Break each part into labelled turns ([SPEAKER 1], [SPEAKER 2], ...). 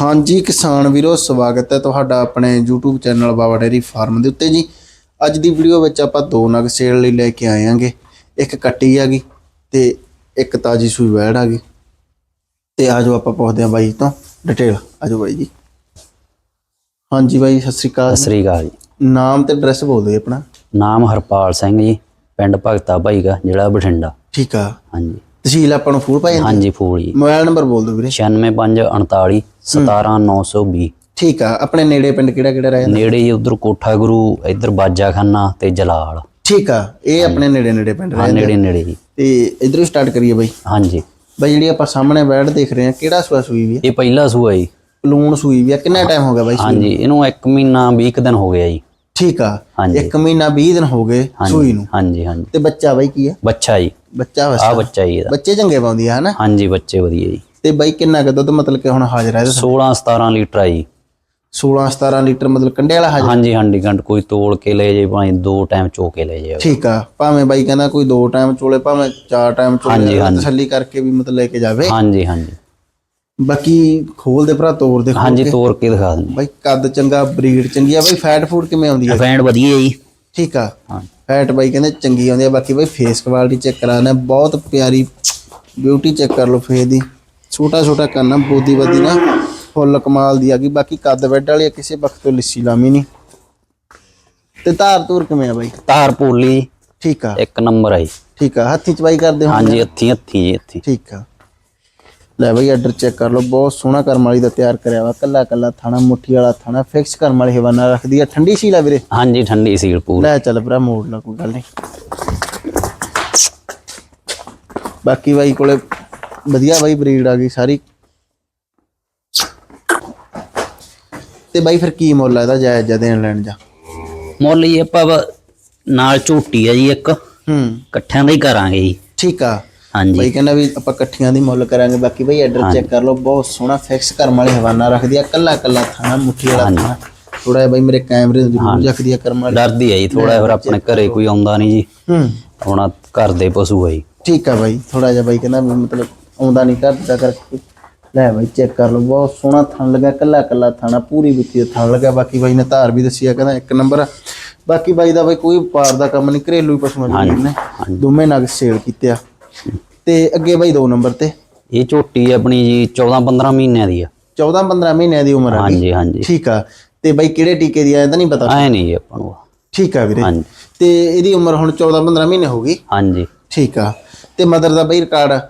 [SPEAKER 1] ਹਾਂਜੀ ਕਿਸਾਨ ਵੀਰੋ ਸਵਾਗਤ ਹੈ ਤੁਹਾਡਾ ਆਪਣੇ YouTube channel Baba dairy farm ਦੇ ਉੱਤੇ ਜੀ। ਅੱਜ ਦੀ ਵੀਡੀਓ ਵਿੱਚ ਆਪਾਂ ਦੋ ਨਗ ਸੇਲ ਲਈ ਲੈ ਕੇ ਆਏ ਆਂਗੇ ਇੱਕ ਕੱਟੀ ਹੈਗੀ ਤੇ ਇੱਕ ਤਾਜੀ ਸੂਈ ਵੈੜ ਹੈਗੀ। ਤੇ ਆਜੋ ਆਪਾਂ ਪੁੱਛਦੇ ਆਂ ਬਾਈ ਤੋਂ ਡਿਟੇਲ ਆਜੋ ਬਾਈ ਜੀ। ਹਾਂਜੀ ਬਾਈ ਸਤਿ ਸ੍ਰੀ ਅਕਾਲ
[SPEAKER 2] ਸਤਿ ਸ੍ਰੀ ਅਕਾਲ ਜੀ।
[SPEAKER 1] ਨਾਮ ਤੇ ਐਡਰੈਸ ਬੋਲ ਦਿਓ ਆਪਣਾ।
[SPEAKER 2] ਨਾਮ ਹਰਪਾਲ ਸਿੰਘ ਜੀ ਪਿੰਡ ਭਗਤਾ ਭਾਈਗਾ ਜ਼ਿਲ੍ਹਾ ਬਠਿੰਡਾ।
[SPEAKER 1] ਠੀਕ ਆ।
[SPEAKER 2] ਹਾਂਜੀ।
[SPEAKER 1] ਤਹਿਸੀਲ ਆਪਾਂ ਨੂੰ ਫੂਲ ਪਾਈ
[SPEAKER 2] ਹਾਂਜੀ ਫੂਲ ਜੀ।
[SPEAKER 1] ਮੋਬਾਈਲ ਨੰਬਰ ਬੋਲ ਦਿਓ ਵੀਰੇ।
[SPEAKER 2] 96549 17920
[SPEAKER 1] ਠੀਕ ਆ ਆਪਣੇ ਨੇੜੇ ਪਿੰਡ ਕਿਹੜਾ ਕਿਹੜਾ ਰਹਿ ਜਾਂਦਾ?
[SPEAKER 2] ਨੇੜੇ ਹੀ ਉਧਰ ਕੋਠਾ ਗੁਰੂ ਇੱਧਰ ਬਾਜਾਖਾਨਾ ਤੇ ਜਲਾਲ।
[SPEAKER 1] ਠੀਕ ਆ ਇਹ ਆਪਣੇ ਨੇੜੇ ਨੇੜੇ ਪਿੰਡ ਰਹਿ
[SPEAKER 2] ਨੇੜੇ ਨੇੜੇ ਜੀ।
[SPEAKER 1] ਤੇ ਇਧਰੋਂ ਸਟਾਰਟ ਕਰੀਏ ਬਾਈ।
[SPEAKER 2] ਹਾਂਜੀ।
[SPEAKER 1] ਬਾਈ ਜਿਹੜੀ ਆਪਾਂ ਸਾਹਮਣੇ ਬੈਡ ਦੇਖ ਰਹੇ ਆ ਕਿਹੜਾ ਸੂਆ ਸੂਈ ਵੀ ਆ?
[SPEAKER 2] ਇਹ ਪਹਿਲਾ ਸੂਆ ਜੀ।
[SPEAKER 1] ਪਲੂਣ ਸੂਈ ਵੀ ਆ ਕਿੰਨਾ ਟਾਈਮ ਹੋ ਗਿਆ ਬਾਈ
[SPEAKER 2] ਹਾਂਜੀ ਇਹਨੂੰ 1 ਮਹੀਨਾ 20 ਕੁ ਦਿਨ ਹੋ ਗਿਆ ਜੀ।
[SPEAKER 1] ਠੀਕ ਆ।
[SPEAKER 2] ਹਾਂਜੀ।
[SPEAKER 1] ਇੱਕ ਮਹੀਨਾ 20 ਦਿਨ ਹੋ ਗਏ ਸੂਈ ਨੂੰ।
[SPEAKER 2] ਹਾਂਜੀ ਹਾਂਜੀ।
[SPEAKER 1] ਤੇ ਬੱਚਾ ਬਾਈ ਕੀ ਆ?
[SPEAKER 2] ਬੱਚਾ ਜੀ।
[SPEAKER 1] ਬੱਚਾ
[SPEAKER 2] ਆ
[SPEAKER 1] ਵਸਾ
[SPEAKER 2] ਬੱਚਾ ਜੀ ਇਹਦਾ।
[SPEAKER 1] ਬੱਚੇ ਚੰਗੇ ਪਾਉਂਦੀ ਆ ਹਨਾ?
[SPEAKER 2] ਹਾਂਜੀ ਬੱਚੇ ਵਧੀਆ ਜੀ।
[SPEAKER 1] ਤੇ ਬਾਈ ਕਿੰਨਾ ਕੁ ਦੁੱਧ ਮਤਲਬ ਕਿ ਹੁਣ ਹਾਜ਼ਰ ਹੈ
[SPEAKER 2] 16 17 ਲੀਟਰ ਆ ਜੀ।
[SPEAKER 1] 16 17 ਲੀਟਰ ਮਤਲਬ ਕੰਡੇ ਵਾਲਾ ਹਾਜ਼ਰ?
[SPEAKER 2] ਹਾਂਜੀ ਹਾਂਜੀ ਗੰਡ ਕੋਈ ਤੋਲ ਕੇ ਲੈ ਜੇ ਭਾਵੇਂ ਦੋ ਟਾਈਮ ਚੋ ਕੇ ਲੈ ਜੇ
[SPEAKER 1] ਠੀਕ ਆ। ਭਾਵੇਂ ਬਾਈ ਕਹਿੰਦਾ ਕੋਈ ਦੋ ਟਾਈਮ ਚੋਲੇ ਭਾਵੇਂ ਚਾਰ ਟਾਈਮ ਚੋਲੇ ਤਸੱਲੀ ਕਰਕੇ ਵੀ ਮਤਲਬ ਲੈ ਕੇ ਜਾਵੇ।
[SPEAKER 2] ਹਾਂਜੀ ਹਾਂਜੀ।
[SPEAKER 1] ਬਾਕੀ ਖੋਲ ਦੇ ਭਰਾ ਤੋੜ ਦੇ ਖੋਲ
[SPEAKER 2] ਹਾਂਜੀ ਤੋੜ ਕੇ ਦਿਖਾ ਦਿੰਦੇ।
[SPEAKER 1] ਬਾਈ ਕੱਦ ਚੰਗਾ ਬਰੀਡ ਚੰਗੀ ਆ। ਬਾਈ ਫੈਟ ਫੂਡ ਕਿਵੇਂ ਆਉਂਦੀ ਆ?
[SPEAKER 2] ਫੈਂਡ ਵਧੀਆ ਜੀ।
[SPEAKER 1] ਠੀਕ ਆ।
[SPEAKER 2] ਹਾਂ।
[SPEAKER 1] ਫੈਟ ਬਾਈ ਕਹਿੰਦੇ ਚੰਗੀ ਆਉਂਦੀ ਆ। ਬਾਕੀ ਬਾਈ ਫੇਸ ਕੁਆਲਿਟੀ ਚੈੱਕ ਕਰਾਣਾ ਬਹੁਤ ਪਿਆਰੀ ਬਿਊਟੀ ਚੈੱਕ ਕਰ ਲਓ ਫੇਸ ਦੀ। ਛੋਟਾ ਛੋਟਾ ਕੰਨਾ ਬੋਦੀ ਬਦੀ ਨਾ। ਫੁੱਲ ਕਮਾਲ ਦੀ ਆ ਗਈ। ਬਾਕੀ ਕੱਦ ਬੈੱਡ ਵਾਲੀ ਆ, ਕਿਸੇ ਵਕਤ ਤੋਂ ਲਿੱਸੀ ਲਾਮੀ ਨਹੀਂ। ਤੇ ਧਾਰ ਧੂਰ ਕਿਵੇਂ ਆ ਬਾਈ?
[SPEAKER 2] ਤਾਰ ਪੋਲੀ
[SPEAKER 1] ਠੀਕ ਆ।
[SPEAKER 2] ਇੱਕ ਨੰਬਰ ਆ ਜੀ।
[SPEAKER 1] ਠੀਕ ਆ। ਹੱਥੀ ਚਵਾਈ ਕਰਦੇ ਹੋ
[SPEAKER 2] ਹਾਂਜੀ ਹੱਥੀ ਹੱਥੀ ਜੀ ਹੱਥੀ।
[SPEAKER 1] ਠੀਕ ਆ। ਲੈ ਬਈ ਆਰਡਰ ਚੈੱਕ ਕਰ ਲਓ। ਬਹੁਤ ਸੋਹਣਾ ਕਰਮ ਵਾਲੀ ਦਾ ਤਿਆਰ ਕਰਿਆ ਵਾ। ਕੱਲਾ ਕੱਲਾ ਥਾਣਾ ਮੁੱਠੀ ਵਾਲਾ ਥਾਣਾ ਫਿਕਸ ਕਰਮ ਵਾਲੀ ਹਵਾਨਾ ਰੱਖਦੀ ਆ। ਠੰਡੀ ਸੀਲਾ ਵੀਰੇ?
[SPEAKER 2] ਹਾਂਜੀ ਠੰਡੀ ਸੀਲ ਪੂਰੀ।
[SPEAKER 1] ਲੈ ਚੱਲ ਭਰਾ ਮੋੜ ਲਾ ਕੋਈ ਗੱਲ ਨਹੀਂ। ਬਾਕੀ ਬਾਈ ਕੋਲੇ ਵਧੀਆ ਬਾਈ ਬਰੀਡ ਆ ਗਈ ਸਾਰੀ। ਤੇ ਬਾਈ ਫਿਰ ਕੀ ਮੁੱਲ ਆ ਇਹਦਾ ਜਾਇਜ਼ ਜਿਹਾ ਦੇਣ ਲੈਣ ਜਾ
[SPEAKER 2] ਮੁੱਲ ਜੀ ਆਪਾਂ ਨਾਲ ਝੋਟੀ ਆ ਜੀ ਇੱਕ।
[SPEAKER 1] ਹੂੰ।
[SPEAKER 2] ਇਕੱਠਿਆਂ ਦਾ ਹੀ ਕਰਾਂਗੇ ਜੀ।
[SPEAKER 1] ਠੀਕ ਆ।
[SPEAKER 2] ਹਾਂਜੀ।
[SPEAKER 1] ਬਾਈ ਕਹਿੰਦਾ ਵੀ ਆਪਾਂ ਇਕੱਠੀਆਂ ਦੀ ਮੁੱਲ ਕਰਾਂਗੇ ਬਾਕੀ ਬਾਈ ਆਰਡਰ ਚੈੱਕ ਕਰ ਲਓ ਬਹੁਤ ਸੋਹਣਾ ਫਿਕਸ ਕਰਮ ਵਾਲੀ ਹਵਾਨਾ ਰੱਖਦੀ ਆ ਕੱਲਾ ਕੱਲਾ ਥਾਣਾ ਮੁੱਠੀ ਵਾਲਾ ਥਾਣਾ। ਥੋੜਾ ਜਿਹਾ ਬਾਈ ਮੇਰੇ ਕੈਮਰੇ ਨੂੰ ਜ਼ਰੂਰ ਰੱਖਦੀ ਆ ਕਰਮ ਵਾਲੀ।
[SPEAKER 2] ਡਰਦੀ ਆ ਜੀ ਥੋੜਾ ਫਿਰ ਆਪਣੇ ਘਰੇ ਕੋਈ ਆਉਂਦਾ ਨਹੀਂ ਜੀ।
[SPEAKER 1] ਹੂੰ।
[SPEAKER 2] ਹੁਣ ਘਰ ਦੇ ਪਸ਼ੂ ਆ ਜੀ।
[SPEAKER 1] ਠੀਕ ਆ ਬਾਈ ਥੋੜਾ ਜਿਹਾ ਬਾਈ ਕਹਿੰਦਾ ਮਤਲਬ ਆਉਂਦਾ ਨਹੀਂ ਘਰ ਦਾ ਕਰਕੇ। ਲੈ ਬਾਈ ਚੈੱਕ ਕਰ ਲਓ ਬਹੁਤ ਸੋਹਣਾ ਥਣ ਲੱਗਾ ਕੱਲਾ ਕੱਲਾ ਥਾਣਾ ਪੂਰੀ ਦਾ ਥਣ ਲੱਗਾ। ਬਾਕੀ ਬਾਈ ਨੇ ਧਾਰ ਵੀ ਦੱਸੀ ਆ ਕਹਿੰਦਾ ਇੱਕ ਨੰਬਰ। ਬਾਕੀ ਬਾਈ ਦਾ ਬਾਈ ਕੋਈ ਪਾਰ ਦਾ ਕੰਮ ਨਹੀਂ ਘਰੇਲੂ ਦੀ ਨੇ। ਦੋਵੇਂ ਨਗ ਸੇਲ ਕੀਤੇ ਆ। ਤੇ ਅੱਗੇ ਬਾਈ ਦੋ ਨੰਬਰ ਤੇ।
[SPEAKER 2] ਇਹ ਝੋਟੀ ਆਪਣੀ ਜੀ 14 15 ਮਹੀਨਿਆਂ ਦੀ ਆ।
[SPEAKER 1] 14 15 ਮਹੀਨਿਆਂ ਦੀ ਉਮਰ ਆ
[SPEAKER 2] ਹਾਂਜੀ ਹਾਂਜੀ।
[SPEAKER 1] ਠੀਕ ਆ। ਤੇ ਬਾਈ ਕਿਹੜੇ ਟੀਕੇ ਦੀ ਆ ਇਹ ਤਾਂ ਨਹੀਂ ਪਤਾ।
[SPEAKER 2] ਐ ਨਹੀਂ ਜੀ ਆਪਾਂ ਨੂੰ।
[SPEAKER 1] ਠੀਕ ਆ ਵੀਰੇ।
[SPEAKER 2] ਹਾਂਜੀ।
[SPEAKER 1] ਤੇ ਇਹਦੀ ਉਮਰ ਹੁਣ 14 15 ਮਹੀਨੇ ਹੋ ਗਈ।
[SPEAKER 2] ਹਾਂਜੀ।
[SPEAKER 1] ਠੀਕ ਆ। ਤੇ ਮਦਰ ਦਾ ਬਾਈ ਰਿਕਾਰਡ?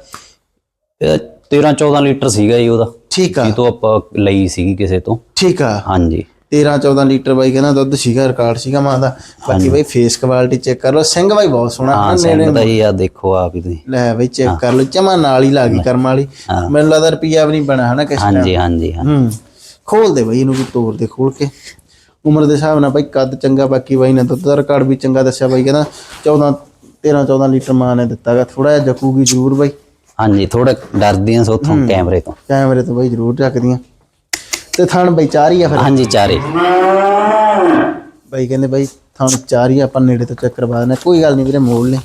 [SPEAKER 2] ਇਹ 13 14 ਲੀਟਰ ਸੀਗਾ ਜੀ ਉਹਦਾ।
[SPEAKER 1] ਠੀਕ ਆ।
[SPEAKER 2] ਇਹ ਤੋਂ ਆਪਾਂ ਲਈ ਸੀਗੀ ਕਿਸੇ ਤੋਂ।
[SPEAKER 1] ਠੀਕ ਆ।
[SPEAKER 2] ਹਾਂਜੀ।
[SPEAKER 1] 13 14 ਲੀਟਰ ਬਾਈ ਕਹਿੰਦਾ ਦੁੱਧ ਸੀਗਾ ਰਿਕਾਰਡ ਸੀਗਾ ਮਾਂ ਦਾ। ਬਾਕੀ ਬਾਈ ਫੇਸ ਕੁਆਲਿਟੀ ਚੈੱਕ ਕਰ ਲਓ। ਸਿੰਘ ਬਾਈ ਬਹੁਤ ਸੋਹਣਾ ਆ
[SPEAKER 2] ਦਾ ਜੀ ਆ ਦੇਖੋ ਆਪ ਹੀ ਤੁਸੀਂ।
[SPEAKER 1] ਲੈ ਬਾਈ ਚੈੱਕ ਕਰ ਲਓ ਚਮਾ ਨਾਲ ਹੀ ਲੱਗੀ ਕਰਮ ਵਾਲੀ। ਮੈਨੂੰ ਲੱਗਦਾ ਰੁਪਿਆ ਵੀ ਨਹੀਂ ਬਣਾ ਹਨਾ ਕਿਸ ਟਾਈਮ
[SPEAKER 2] ਹਾਂਜੀ ਹਾਂਜੀ ਹਾਂ।
[SPEAKER 1] ਖੋਲ ਦੇ ਬਾਈ ਇਹਨੂੰ ਵੀ ਤੋੜ ਦੇ ਖੋਲ ਕੇ। ਉਮਰ ਦੇ ਹਿਸਾਬ ਨਾਲ ਬਾਈ ਕੱਦ ਚੰਗਾ ਬਾਕੀ ਬਾਈ ਨੇ ਦੁੱਧ ਦਾ ਰਿਕਾਰਡ ਵੀ ਚੰਗਾ ਦੱਸਿਆ ਬਾਈ ਕਹਿੰਦਾ 14 13 14 ਲੀਟਰ ਮਾਂ ਨੇ ਦਿੱਤਾਗਾ। ਥੋੜਾ ਜਿਹਾ ਜਕੂਗੀ ਜ਼ਰੂਰ ਬਾਈ।
[SPEAKER 2] ਹਾਂਜੀ ਥੋੜਾ ਡਰਦੀ ਆ ਸੋਥੋਂ ਕੈਮਰੇ ਤੋਂ।
[SPEAKER 1] ਕੈਮਰੇ ਤੋਂ ਬਾਈ ਜ਼ਰੂਰ ਚੱਕਦੀਆਂ। ਤੇ ਥਣ ਬਾਈ ਚਾਰ ਹੀ ਆ ਫਿਰ?
[SPEAKER 2] ਹਾਂਜੀ ਚਾਰੇ
[SPEAKER 1] ਬਾਈ ਕਹਿੰਦੇ ਬਾਈ ਥਣ ਚਾਰ ਹੀ ਆ, ਆਪਾਂ ਨੇੜੇ ਤੋਂ ਚੈੱਕ ਕਰਵਾ ਦਿੰਦੇ ਹਾਂ। ਕੋਈ ਗੱਲ ਨਹੀਂ ਵੀਰੇ ਮੋੜ ਲੈ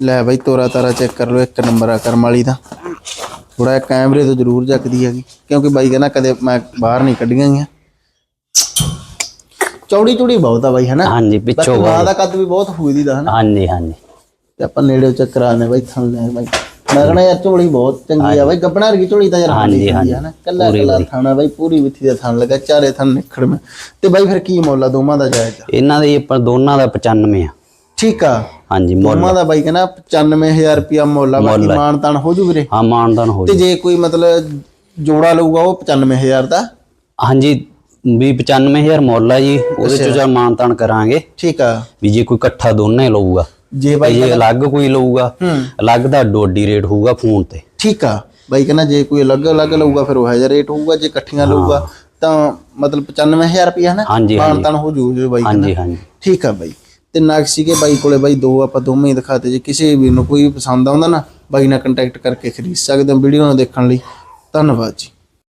[SPEAKER 1] ਲੈ ਬਾਈ ਤੋਰਾ ਤਾਰਾ ਚੈੱਕ ਕਰ ਲਓ ਇੱਕ ਨੰਬਰ ਆ ਕਰਮ ਵਾਲੀ ਦਾ। ਥੋੜਾ ਕੈਮਰੇ ਤੋਂ ਜ਼ਰੂਰ ਚੱਕਦੀ ਹੈਗੀ ਕਿਉਂਕਿ ਬਾਈ ਕਹਿੰਦਾ ਕਦੇ ਮੈਂ ਬਾਹਰ ਨਹੀਂ ਕੱਢੀਆਂ ਗਈਆਂ। ਚੌੜੀ ਚੌੜੀ ਬਹੁਤ ਆ ਬਾਈ ਹਨਾ?
[SPEAKER 2] ਹਾਂਜੀ
[SPEAKER 1] ਬਾਕੀ
[SPEAKER 2] ਪਿੱਛੋਂ
[SPEAKER 1] ਮਾਂ ਦਾ ਕੱਦ ਵੀ ਬਹੁਤ ਹੋਈਦੀ ਦਾ ਹਨਾ?
[SPEAKER 2] ਹਾਂਜੀ ਹਾਂਜੀ।
[SPEAKER 1] ਤੇ ਆਪਾਂ ਨੇੜੇ ਚੈੱਕ ਕਰਾਣੇ ਬਾਈ ਥਣ ਲੈ ਬਾਈ। ਮੈਂ ਕਹਣਾ ਯਾਰ ਝੋਲੀ ਬਹੁਤ ਚੰਗੀ ਆ ਬਾਈ ਗੱਬਣਾ ਵਰਗੀ ਝੋਲੀ ਤਾਂ ਯਾਰ
[SPEAKER 2] ਹਾਂਜੀ,
[SPEAKER 1] ਹਾਂਜੀ। ਹਨਾ ਕੱਲਾ ਕੱਲਾ ਥਾਣਾ ਬਾਈ ਪੂਰੀ ਵਿੱਥੀ ਦਾ ਥਣ ਲੱਗਾ ਚਾਰੇ ਥਣ ਨਿਖੜ ਮੈਂ। ਤੇ ਬਾਈ ਫਿਰ ਕੀ ਮੁੱਲ ਦੋਵਾਂ ਦਾ ਜਾਇਜ਼?
[SPEAKER 2] ਇਹਨਾਂ ਦੇ ਆਪਾਂ ਦੋਨਾਂ ਦਾ 95 ਆ।
[SPEAKER 1] ਠੀਕ ਆ।
[SPEAKER 2] ਹਾਂਜੀ ਮੁੱਲ।
[SPEAKER 1] ਦਾ ਬਾਈ ਕਹਿੰਦਾ 95000 ਰੁਪਿਆ ਮੁੱਲ ਬਾਕੀ ਮਾਨ ਤਾਨ ਹੋ ਜੂ ਵੀਰੇ।
[SPEAKER 2] ਹਾਂ ਮਾਨਦਾਨ ਹੋ
[SPEAKER 1] ਤੇ
[SPEAKER 2] ਜੀ।
[SPEAKER 1] ਜੇ ਕੋਈ ਮਤਲਬ ਜੋੜਾ ਲਊਗਾ ਉਹ 95000 ਦਾ?
[SPEAKER 2] ਹਾਂਜੀ ਵੀ 95000 ਮੁੱਲ ਜੀ ਉਹਦੇ ਚੋਂ ਜਾਂ ਮਾਨਦਾਨ ਕਰਾਂਗੇ।
[SPEAKER 1] ਠੀਕ ਆ।
[SPEAKER 2] ਵੀ ਜੇ ਕੋਈ ਇਕੱਠਾ ਦੋਨੇ ਲਊਗਾ।
[SPEAKER 1] ਜੇ ਬਾਈ
[SPEAKER 2] ਜੇ ਅਲੱਗ ਕੋਈ ਲਊਗਾ ਅਲੱਗ ਦਾ ਡੋਡੀ ਰੇਟ ਹੋਊਗਾ ਫੋਨ ਤੇ।
[SPEAKER 1] ਠੀਕ ਆ। ਬਾਈ ਕਹਿੰਦਾ ਜੇ ਕੋਈ ਅਲੱਗ ਅਲੱਗ ਲਊਗਾ ਫਿਰ ਉਹ ਹਜ਼ਾਰ ਰੇਟ ਹੋਊਗਾ ਜੇ ਇਕੱਠੀਆਂ ਲਊਗਾ ਤਾਂ ਮਤਲਬ 95000 ਰੁਪਿਆ ਹਨਾ
[SPEAKER 2] ਹਾਂਜੀ
[SPEAKER 1] ਮਾਨ
[SPEAKER 2] ਹਾਂਜੀ
[SPEAKER 1] ਤਾਨ ਹੋ ਜੂ ਜੇ ਬਾਈ
[SPEAKER 2] ਹਾਂਜੀ ਹਾਂਜੀ।
[SPEAKER 1] ਠੀਕ ਆ ਬਾਈ। ਤੇ ਨਗ ਸੀਗੇ ਬਾਈ ਕੋਲੇ ਬਾਈ ਦੋ ਆਪਾਂ ਦੋਵੇਂ ਹੀ ਦਿਖਾਤੇ ਜੇ ਕਿਸੇ ਵੀ ਨੂੰ ਕੋਈ ਪਸੰਦ ਆਉਂਦਾ ਨਾ ਬਾਈ ਨਾਲ ਕੰਟੈਕਟ ਕਰਕੇ ਖਰੀਦ ਸਕਦੇ ਹੋ ਵੀਡੀਓ ਨੂੰ ਦੇਖਣ ਲਈ। ਧੰਨਵਾਦ ਜੀ।